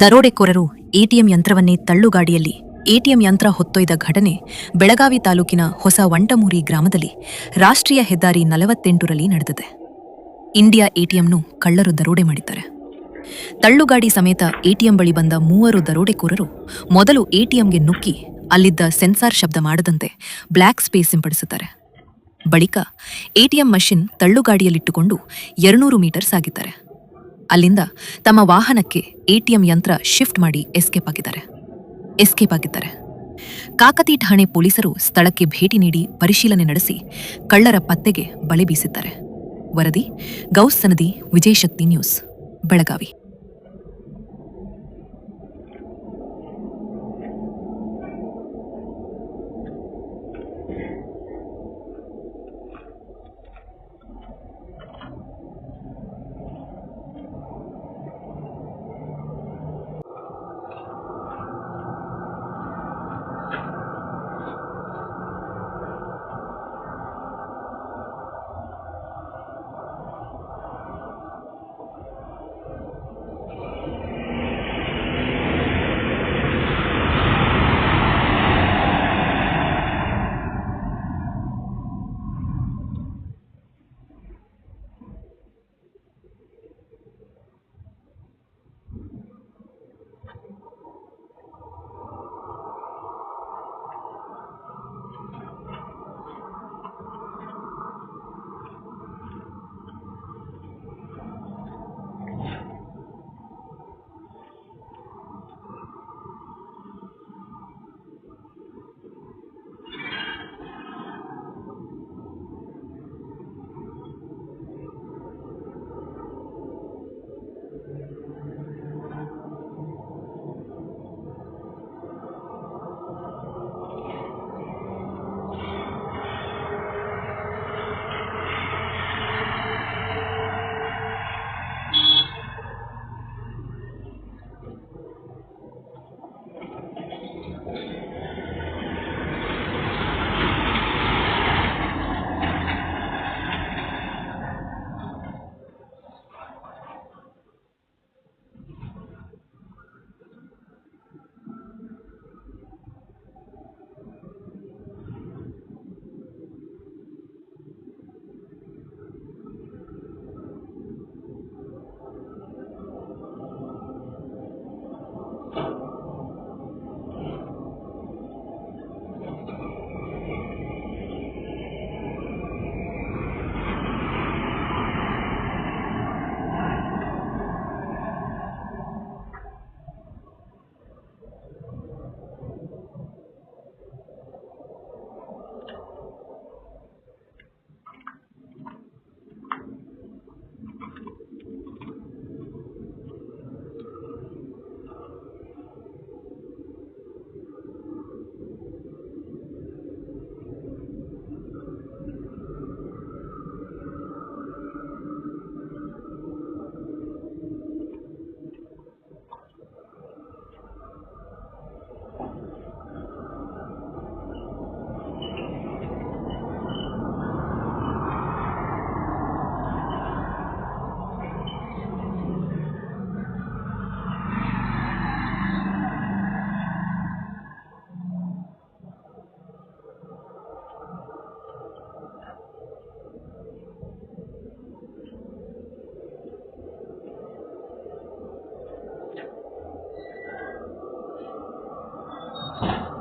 ದರೋಡೆಕೋರರು ATM ಯಂತ್ರವನ್ನೇ ತಳ್ಳುಗಾಡಿಯಲ್ಲಿ ATM ಯಂತ್ರ ಹೊತ್ತೊಯ್ದ ಘಟನೆ ಬೆಳಗಾವಿ ತಾಲೂಕಿನ ಹೊಸ ವಂಟಮೂರಿ ಗ್ರಾಮದಲ್ಲಿ ರಾಷ್ಟ್ರೀಯ ಹೆದ್ದಾರಿ ನಲವತ್ತೆಂಟರಲ್ಲಿ ನಡೆದಿದೆ. ಇಂಡಿಯಾ ಎಟಿಎಂನು ಕಳ್ಳರು ದರೋಡೆ ಮಾಡಿದ್ದಾರೆ. ತಳ್ಳುಗಾಡಿ ಸಮೇತ ಎಟಿಎಂ ಬಳಿ ಬಂದ ಮೂವರು ದರೋಡೆಕೋರರು ಮೊದಲು ಎಟಿಎಂಗೆ ನುಗ್ಗಿ ಅಲ್ಲಿದ್ದ ಸೆನ್ಸಾರ್ ಶಬ್ದ ಮಾಡದಂತೆ ಬ್ಲ್ಯಾಕ್ ಸ್ಪೇಸ್ ಸಿಂಪಡಿಸುತ್ತಾರೆ ಬಳಿಕ ಎಟಿಎಂ ಮಷಿನ್ ತಳ್ಳುಗಾಡಿಯಲ್ಲಿಟ್ಟುಕೊಂಡು ಎರಡುನೂರು ಮೀಟರ್ ಸಾಗಿದ್ದಾರೆ. ಅಲ್ಲಿಂದ ತಮ್ಮ ವಾಹನಕ್ಕೆ ಎಟಿಎಂ ಯಂತ್ರ ಶಿಫ್ಟ್ ಮಾಡಿ ಎಸ್ಕೇಪ್ ಆಗಿದ್ದಾರೆ. ಎಸ್ಕೇಪ್ ಆಗಿದ್ದಾರೆ. ಕಾಕತಿ ಠಾಣೆ ಪೊಲೀಸರು ಸ್ಥಳಕ್ಕೆ ಭೇಟಿ ನೀಡಿ ಪರಿಶೀಲನೆ ನಡೆಸಿ ಕಳ್ಳರ ಪತ್ತೆಗೆ ಬಲೆ ಬೀಸಿದ್ದಾರೆ. ವರದಿ, Gauss Sanadi, Vijayashakti news, Belagavi. Amen.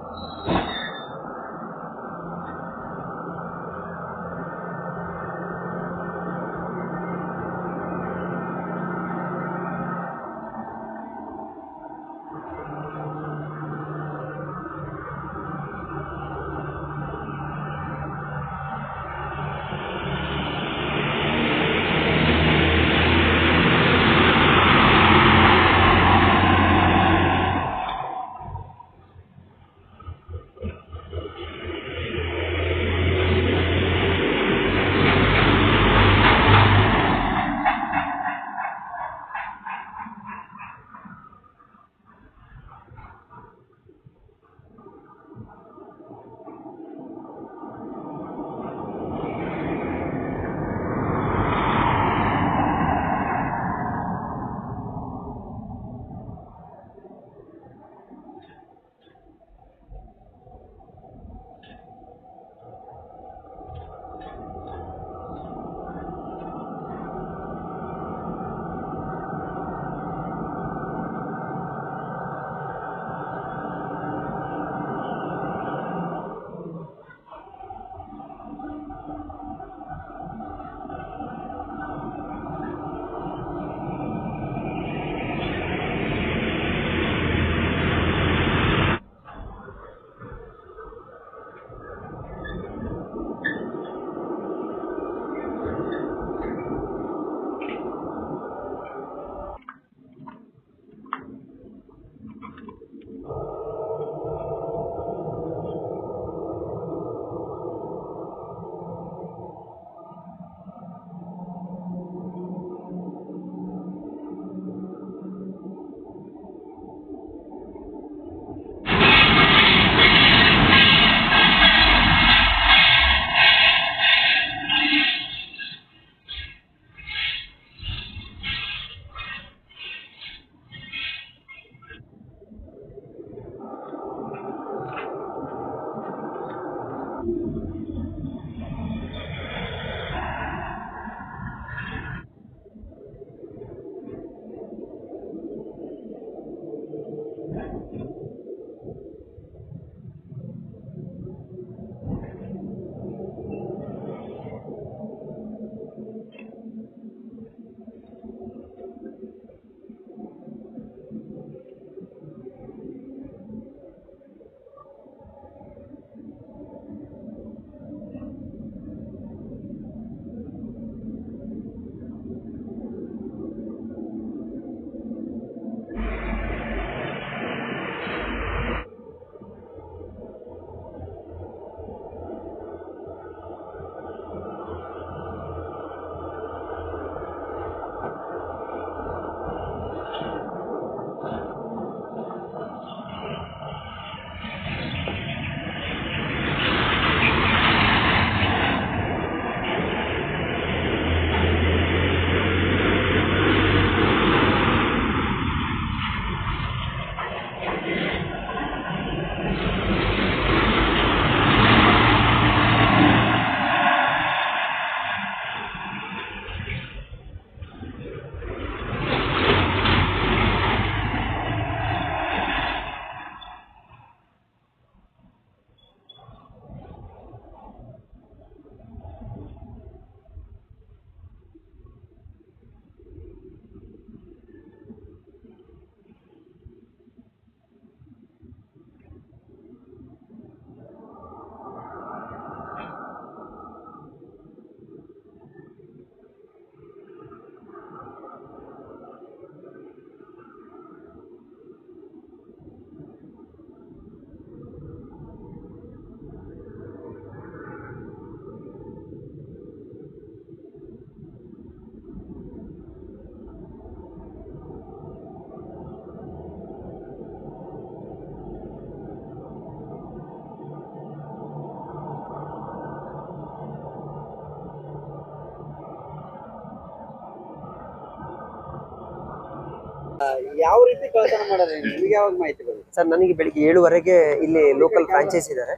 ಯಾವ ರೀತಿ ಕಳ್ಳತನ ಮಾಡೋದು ನಿಮಗೆ ಯಾವಾಗ ಮಾಹಿತಿ ಬರುತ್ತೆ ಸರ್ ನನಗೆ ಬೆಳಿಗ್ಗೆ ಏಳುವರೆಗೆ ಇಲ್ಲಿ ಲೋಕಲ್ ಫ್ರಾಂಚೈಸ್ ಇದ್ದಾರೆ.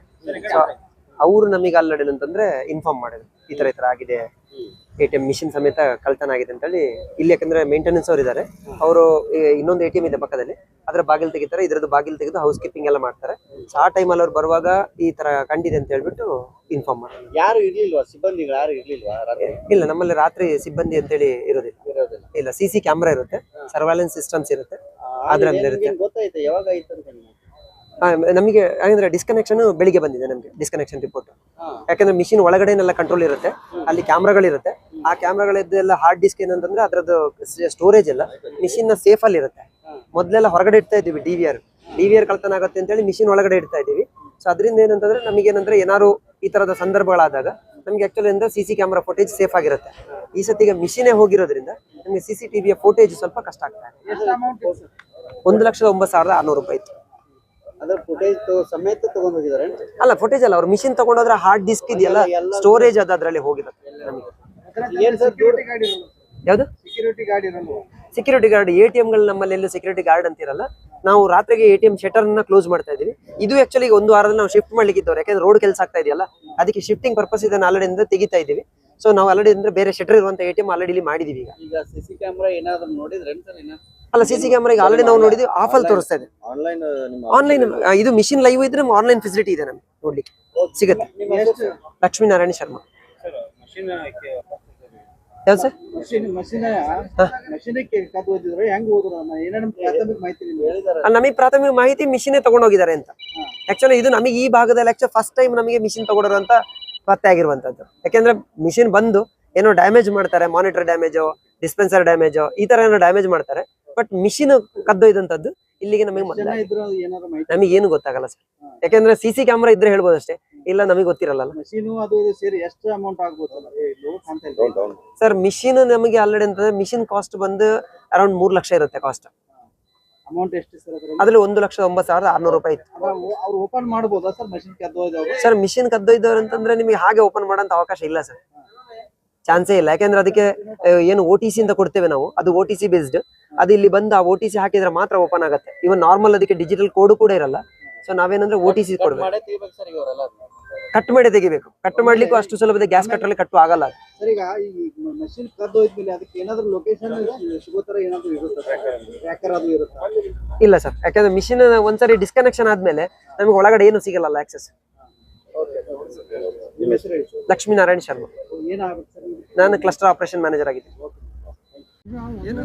ಅವರು ನಮಗೆ ಅಲ್ಲಿ ಅಂತಂದ್ರೆ ಇನ್ಫಾರ್ಮ್ ಮಾಡಿದ್ರು. ಈ ತರ ಈ ತರ ಆಗಿದೆ. ಎ ಟಿ ಎಂ ಮಿಷಿನ್ ಸಮೇತ ಕಳ್ತನ ಆಗಿದೆ ಅಂತ ಹೇಳಿ ಇಲ್ಲಿ ಯಾಕಂದ್ರೆ ಮೇಂಟೆನೆನ್ಸ್ ಅವ್ರು ಇದ್ದಾರೆ ಅವರು ಇನ್ನೊಂದು ಎ ಟಿ ಎಂ ಇದೆ ಪಕ್ಕದಲ್ಲಿ. ಅದರ ಬಾಗಿಲು ತೆಗಿತಾರೆ ಇದ್ರದ್ದು ಬಾಗಿಲು ತೆಗೆದು ಹೌಸ್ ಕೀಪಿಂಗ್ ಎಲ್ಲ ಮಾಡ್ತಾರೆ. ಸೊ ಆ ಟೈಮಲ್ಲಿ ಅವ್ರು ಬರುವಾಗ ಈ ತರ ಕಂಡಿದೆ ಅಂತ ಹೇಳ್ಬಿಟ್ಟು ಇನ್ಫಾರ್ಮ್ ಮಾಡ್ತಾರೆ. ಯಾರು ಇರ್ಲಿಲ್ವಾ? ಸಿಬ್ಬಂದಿಗಳು ಯಾರು ಇರ್ಲಿಲ್ವಾ ಇಲ್ಲ ನಮ್ಮಲ್ಲಿ ರಾತ್ರಿ ಸಿಬ್ಬಂದಿ ಅಂತ ಹೇಳಿ ಇರೋದಿಲ್ಲ. ಇಲ್ಲ ಸಿ ಸಿ ಕ್ಯಾಮ್ರಾ ಇರುತ್ತೆ. ಸರ್ವೈಲೆನ್ಸ್ ಸಿಸ್ಟಮ್ಸ್ ಇರುತ್ತೆ. ಅದ್ರಲ್ಲಿ ಇರುತ್ತೆ. ಗೊತ್ತಾಯ್ತು? ಯಾವಾಗ ಆಯ್ತು ಅಂತ ನಿಮ್ಗೆ? ಆ, ನಮಗೆ ಯಾಕಂದ್ರೆ ಡಿಸ್ಕನೆಕ್ಷನ್ ಬೆಳಿಗ್ಗೆ ಬಂದಿದೆ ನಮಗೆ ಡಿಸ್ಕನೆಕ್ಷನ್ ರಿಪೋರ್ಟ್ ಯಾಕಂದ್ರೆ ಮಿಷಿನ್ ಒಳಗಡೆನೆಲ್ಲ ಕಂಟ್ರೋಲ್ ಇರುತ್ತೆ. ಅಲ್ಲಿ ಕ್ಯಾಮ್ರಾಗಳಿರುತ್ತೆ ಆ ಕ್ಯಾಮ್ರಾಗಳಿದ್ದೆಲ್ಲ ಹಾರ್ಡ್ ಡಿಸ್ಕ್ ಏನಂತಂದ್ರೆ ಅದ್ರದ್ದು ಸ್ಟೋರೇಜ್ ಎಲ್ಲ ಮಿಷಿನ್ನ ಸೇಫ್ ಅಲ್ಲಿ ಇರುತ್ತೆ. ಮೊದ್ಲೆಲ್ಲ ಹೊರಗಡೆ ಇಡ್ತಾ ಇದ್ದೀವಿ D V R D V R ಕಳ್ತನ ಆಗುತ್ತೆ ಅಂತೇಳಿ ಮಿಷಿನ್ ಒಳಗಡೆ ಇಡ್ತಾ ಇದೀವಿ ಸೊ ಅದರಿಂದ ಏನಂತಂದ್ರೆ ನಮಗೆ ಏನಂದ್ರೆ ಏನಾದ್ರು ಈ ತರದ ಸಂದರ್ಭಗಳಾದಾಗ ನಮಗೆ ಆಕ್ಚುಲಿ ಅಂದ್ರೆ C C camera footage safe ಆಗಿರುತ್ತೆ. ಈ ಸತಿಗೆ ಮಿಷಿನೇ ಹೋಗಿರೋದ್ರಿಂದ ನಮಗೆ ಸಿ ಸಿ ಟಿವಿಯ ಫೋಟೇಜ್ ಸ್ವಲ್ಪ ಕಷ್ಟ ಆಗ್ತಾ ಇದೆ. ಒಂದು ಲಕ್ಷದ ಒಂಬತ್ತು ಸಾವಿರದ ಆರ್ನೂರು ರೂಪಾಯಿ ಇತ್ತು. ಅದ್ರ ಫುಟೇಜ್ ಸಮೇತ ತಗೊಂಡ್ ಹೋಗಿದಾರೆ ಅಲ್ಲ ಫೋಟೇಜ್ ಅಲ್ಲ ಅವ್ರು ಮಿಷಿನ್ ತಗೊಂಡೋದ್ರೆ ಹಾರ್ಡ್ ಡಿಸ್ಕ್ ಇದೆಯಲ್ಲ ಸ್ಟೋರೇಜ್ ಅದು ಅದ್ರಲ್ಲಿ ಹೋಗಿರುತ್ತೆ ನಮಗೆ. ಯಾವ್ದು? ಸೆಕ್ಯೂರಿಟಿ ಗಾರ್ಡ್ ಇರಲ್ವಾ ಸೆಕ್ಯೂರಿಟಿ ಗಾರ್ಡ್ ಎ ಟಿ ಗಳು ನಮ್ಮಲ್ಲಿ ಎಲ್ಲ ಸೆಕ್ಯೂರಿಟಿ ಗಾರ್ಡ್ ಅಂತಿರಲ್ಲ ನಾವು ರಾತ್ರಿಗೆ ಎ ಟಿ ಎಂ ಶಟರ್ನ ಕ್ಲೋಸ್ ಮಾಡ್ತಾ ಇದೀವಿ ಇದು ಆಕ್ಚುಲಿ ಒಂದು ವಾರದಲ್ಲಿ ನಾವು ಶಿಫ್ಟ್ ಮಾಡ್ಲಿಕ್ಕೆ ಇದ್ದವ್ರು ಯಾಕಂದ್ರೆ ರೋಡ್ ಕೆಲಸ ಆಗ್ತಾ ಇದೆಯಲ್ಲ ಅದಕ್ಕೆ ಶಿಫ್ಟಿಂಗ್ ಪರ್ಪಸ್ ಇದನ್ನ ಆಲ್ರೆಡಿ ತೆಗಿತಾ ಇದೀವಿ ಸೊ ನಾವು ಆಲ್ರೆಡಿ ಅಂದ್ರೆ ಬೇರೆ ಶಟರ್ ಇರುವಂತ ಎ ಟಿ ಎಂ ಆಲ್ರೆಡಿ ಇಲ್ಲಿ ಮಾಡಿದೀವಿ ಈಗ. ಈಗ ಸಿ ಸಿ ಕ್ಯಾಮ್ರಾ ಏನಾದ್ರು ನೋಡಿದ್ರೆ ಅಲ್ಲ ಸಿ ಸಿ ಕ್ಯಾಮ್ರಾ ಈಗ ಆಲ್ರೆಡಿ ನಾವು ನೋಡಿದ್ವಿ ಆಫ್ ಅಲ್ಲಿ ತೋರಿಸ್ತಾ ಇದೆ. ಆನ್ಲೈನ್ ನಿಮ್ಮ ಆನ್ಲೈನ್ ಇದು ಮಿಷಿನ್ ಲೈವ್ ಇದ್ರೆ ಆನ್ಲೈನ್ ಫೆಸಿಲಿಟಿ ಇದೆ ನಮ್ಗೆ ನೋಡ್ಲಿಕ್ಕೆ. ಸಿಗುತ್ತೆ. ನಿಮ್ಮ ಲಕ್ಷ್ಮೀನಾರಾಯಣ ಶರ್ಮಾ. ಯಾವ್ದು ಸರ್? ನಮಗೆ ಪ್ರಾಥಮಿಕ ಮಾಹಿತಿ ಮಿಷಿನೇ ತಗೊಂಡೋಗಿದ್ದಾರೆ ಅಂತ. ಆಕ್ಚುಲಿ ಇದು ನಮಗೆ ಈ ಭಾಗದಲ್ಲಿ ಆಕ್ಚುಲಿ ಫಸ್ಟ್ ಟೈಮ್ ನಮಗೆ ಮಿಷಿನ್ ತಗೊಂಡರು ಅಂತ ಪತ್ತೆ ಆಗಿರುವಂತದ್ದು. ಯಾಕೆಂದ್ರೆ ಮಿಷಿನ್ ಬಂದು ಏನೋ ಡ್ಯಾಮೇಜ್ ಮಾಡ್ತಾರೆ ಮಾನಿಟರ್ ಡ್ಯಾಮೇಜು ಡಿಸ್ಪೆನ್ಸರ್ ಡ್ಯಾಮೇಜು ಈ ತರ ಏನೋ ಡ್ಯಾಮೇಜ್ ಮಾಡ್ತಾರೆ. ಬಟ್ ಮಿಷಿನ್ ಕದ್ದೊಯ್ದಂತದ್ದು ಇಲ್ಲಿಗೆ ನಮಗೆ ಜನ ಇದ್ರು ಏನಾದ್ರು ಮಾಹಿತಿ ನಮಗೆ ಏನು ಗೊತ್ತಾಗಲ್ಲ ಸರ್. ಯಾಕಂದ್ರೆ ಸಿ ಸಿ ಕ್ಯಾಮ್ರಾ ಇದ್ರೆ ಹೇಳ್ಬೋದು ಅಷ್ಟೇ ಇಲ್ಲ ನಮಗೆ ಗೊತ್ತಿರಲ್ಲ ಸೇರಿ ಮಿಷಿನ್ ನಮಗೆ ಆಲ್ರೆಡಿ ಅಂತಂದ್ರೆ ಮಿಷಿನ್ ಕಾಸ್ಟ್ ಬಂದು ಅರೌಂಡ್ ಮೂರ್ ಲಕ್ಷ ಇರುತ್ತೆ ಕಾಸ್ಟ್ ಅಮೌಂಟ್ ಎಷ್ಟು ಸರ್ ಅದ್ರಲ್ಲಿ? ಒಂದು ಲಕ್ಷದ ಒಂಬತ್ತು ಸಾವಿರದ ಆರ್ನೂರು ರೂಪಾಯಿ ಇತ್ತು. ಅವ್ರು ಓಪನ್ ಮಾಡಬಹುದು ಸರ್ ಮಷಿನ್ ಕದ್ದು ಸರ್ ಮಿಷಿನ್ ಕದ್ದೊಯ್ದವ್ರು ಅಂತಂದ್ರೆ ನಿಮಗೆ ಹಾಗೆ ಓಪನ್ ಮಾಡೋಂತ ಅವಕಾಶ ಇಲ್ಲ ಸರ್. ಚಾನ್ಸೇ ಇಲ್ಲ. ಯಾಕಂದ್ರೆ ಅದಕ್ಕೆ ಏನು ಓ ಟಿ ಸಿ ಅಂತ ಕೊಡ್ತೇವೆ ನಾವು. ಅದು ಓ ಟಿ ಸಿ ಬೇಸ್ಡ್ ಅದು ಇಲ್ಲಿ ಬಂದು ಆ ಓ ಟಿ ಸಿ ಹಾಕಿದ್ರೆ ಮಾತ್ರ ಓಪನ್ ಆಗುತ್ತೆ. ಇವನ್ ನಾರ್ಮಲ್ ಅದಕ್ಕೆ ಡಿಜಿಟಲ್ ಕೋಡ್ ಕೂಡ ಇರಲ್ಲ. ಸೊ ನಾವೇನಂದ್ರೆ ಓ ಟಿ ಸಿ ಕೊಡ್ಬೇಕು. ಕಟ್ ಮಾಡಿ ತೆಗಿಬೇಕು. ಕಟ್ ಮಾಡ್ಲಿಕ್ಕೂ ಅಷ್ಟು ಸುಲಭದ ಗ್ಯಾಸ್ ಕಟ್ಟಲ್ಲಿ ಕಟ್ಟು ಆಗಲ್ಲ ಸರ್ ಈಗ ಈ ಮಷಿನ್ ಕದ್ದು ಹೋದ್ಮೇಲೆ ಅದಕ್ಕೆ ಏನಾದ್ರು ಲೊಕೇಶನ್ ಸಿಗೋ ತರ ಏನಾದ್ರು ಇರುತ್ತೆ ಟ್ರ್ಯಾಕರ್ ಅದು ಇರುತ್ತೆ? ಇಲ್ಲ ಸರ್ ಯಾಕಂದ್ರೆ ಮಿಷಿನ್ ಒಂದ್ಸರಿ ಡಿಸ್ಕನೆಕ್ಷನ್ ಆದ್ಮೇಲೆ ನಮಗೆ ಒಳಗಡೆ ಏನು ಸಿಗಲ್ಲ ಆಕ್ಸೆಸ್ ನಿಮ್ಮ ಹೆಸರು ಹೇಳಿ ಲಕ್ಷ್ಮೀನಾರಾಯಣ ಶರ್ಮಾ. ಏನಾಗುತ್ತೆ ಸರ್ ನಾನು ಕ್ಲಸ್ಟರ್ ಆಪರೇಷನ್ ಮ್ಯಾನೇಜರ್ ಆಗಿದ್ದೀನಿ. ಏನೋ